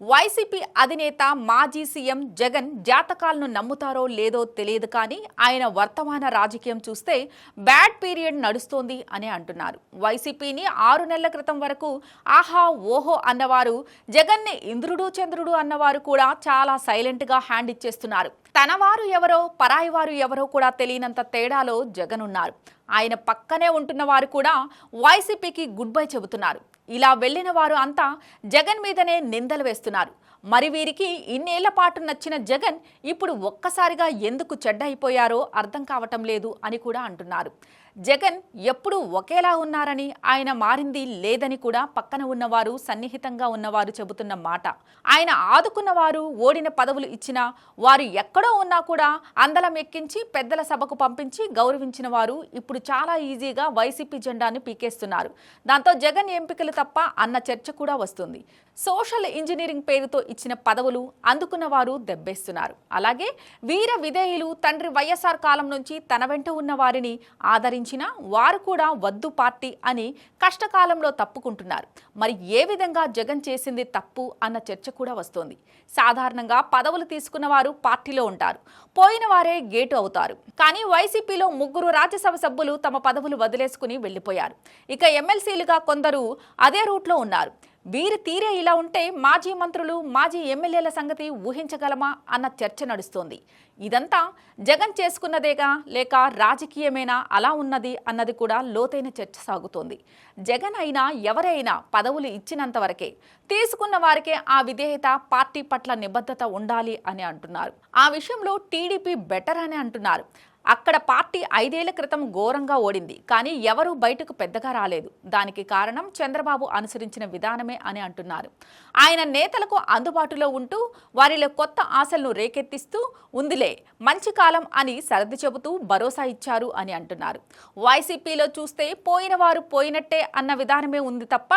YCP అధినేత మాజీ CM Jagan జాతకాలను నమ్ముతారో లేదో తెలియదు కానీ ఆయన వర్తమాన రాజకీయం చూస్తే బ్యాడ్ పీరియడ్ నడుస్తోంది అని అంటున్నారు. వైసీపీని ఆరు నెలల క్రితం వరకు ఆహా ఓహో అన్నవారు జగన్ని ఇంద్రుడు చంద్రుడు అన్నవారు కూడా చాలా సైలెంట్గా హ్యాండ్ ఇచ్చేస్తున్నారు. తనవారు ఎవరో పరాయి వారు ఎవరో కూడా తెలియనంత తేడాలో జగన్ ఉన్నారు ఆయన పక్కనే ఉంటున్న వారు కూడా వైసీపీకి గుడ్ బై చెబుతున్నారు. ఇలా వెళ్ళిన వారు అంతా జగన్ మీదనే నిందలు వేస్తున్నారు. మరి వీరికి ఇన్నేళ్ళ పాటు నచ్చిన జగన్ ఇప్పుడు ఒక్కసారిగా ఎందుకు చెడ్డ అయిపోయారో అర్థం కావటం లేదు అని కూడా అంటున్నారు. జగన్ ఎప్పుడూ ఒకేలా ఉన్నారని ఆయన మారింది లేదని కూడా పక్కన ఉన్నవారు సన్నిహితంగా ఉన్నవారు చెబుతున్న మాట. ఆయన ఆదుకున్నవారు ఓడిన పదవులు ఇచ్చినా వారు ఎక్కడో ఉన్నా కూడా అందలం ఎక్కించి పెద్దల సభకు పంపించి గౌరవించిన వారు ఇప్పుడు చాలా ఈజీగా వైసీపీ జెండాను పీకేస్తున్నారు. దాంతో జగన్ ఎంపికలు తప్ప అన్న చర్చ కూడా వస్తుంది. సోషల్ ఇంజనీరింగ్ పేరుతో ఇచ్చిన పదవులు అందుకున్న వారు దెబ్బేస్తున్నారు. అలాగే వీర విధేయులు తండ్రి వైఎస్ఆర్ కాలం నుంచి తన వెంట ఉన్న వారిని ఆదరించిన వారు కూడా వద్దు పార్టీ అని కష్టకాలంలో తప్పుకుంటున్నారు. మరి ఏ విధంగా జగన్ చేసింది తప్పు అన్న చర్చ కూడా వస్తోంది. సాధారణంగా పదవులు తీసుకున్న వారు పార్టీలో ఉంటారు. పోయిన వారే గేటు అవుతారు. కానీ వైసీపీలో ముగ్గురు రాజ్యసభ సభ్యులు తమ పదవులు వదిలేసుకుని వెళ్ళిపోయారు ఇక ఎమ్మెల్సీలుగా కొందరు అదే రూట్లో ఉన్నారు. వీరి తీరే ఇలా ఉంటే మాజీ మంత్రులు మాజీ ఎమ్మెల్యేల సంగతి ఊహించగలమా అన్న చర్చ నడుస్తోంది. ఇదంతా జగన్ చేసుకున్నదేగా లేక రాజకీయమేనా అలా ఉన్నది అన్నది కూడా లోతైన చర్చ సాగుతోంది. జగన్ అయినా ఎవరైనా పదవులు ఇచ్చినంత వరకే తీసుకున్న వారికే ఆ విధేయత పార్టీ పట్ల నిబద్ధత ఉండాలి అని అంటున్నారు. ఆ విషయంలో టీడీపీ బెటర్ అని అంటున్నారు. అక్కడ పార్టీ ఐదేళ్ళ క్రితం ఘోరంగా ఓడింది కానీ ఎవరూ బయటకు పెద్దగా రాలేదు. దానికి కారణం చంద్రబాబు అనుసరించిన విధానమే అని అంటున్నారు. ఆయన నేతలకు అందుబాటులో ఉంటూ వారిలో కొత్త ఆశలను రేకెత్తిస్తూ ఉందిలే మంచి కాలం అని సర్ది చెబుతూ భరోసా ఇచ్చారు అని అంటున్నారు. వైసీపీలో చూస్తే పోయిన వారు పోయినట్టే అన్న విధానమే ఉంది తప్ప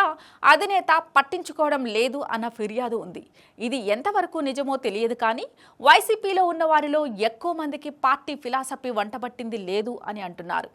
అధినేత పట్టించుకోవడం లేదు అన్న ఫిర్యాదు ఉంది. ఇది ఎంతవరకు నిజమో తెలియదు కానీ వైసీపీలో ఉన్న వారిలో ఎక్కువ మందికి పార్టీ ఫిలాసఫీ వంటబట్టింది లేదు అని అంటున్నారు.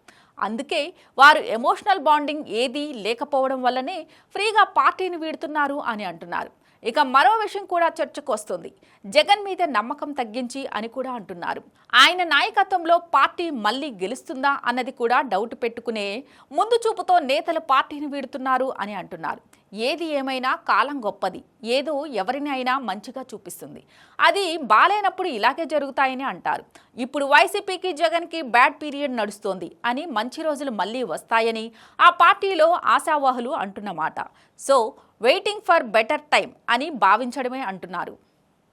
అందుకే వారు ఎమోషనల్ బాండింగ్ ఏదీ లేకపోవడం వల్లనే ఫ్రీగా పార్టీని వీడుతున్నారు అని అంటున్నారు. ఇక మరో విషయం కూడా చర్చకు వస్తుంది. జగన్ మీద నమ్మకం తగ్గించి అని కూడా అంటున్నారు. ఆయన నాయకత్వంలో పార్టీ మళ్ళీ గెలుస్తుందా అన్నది కూడా డౌట్ పెట్టుకునే ముందు చూపుతో నేతలు పార్టీని వీడుతున్నారు అని అంటున్నారు. ఏది ఏమైనా కాలం గొప్పది. ఏదో ఎవరిని అయినా మంచిగా చూపిస్తుంది. అది బాలేనప్పుడు ఇలాగే జరుగుతాయని అంటారు. ఇప్పుడు వైసీపీకి జగన్కి బ్యాడ్ పీరియడ్ నడుస్తోంది అని మంచి రోజులు మళ్ళీ వస్తాయని ఆ పార్టీలో ఆశావాహులు అంటున్నమాట. So waiting for better time అని భావించడమే అంటున్నారు.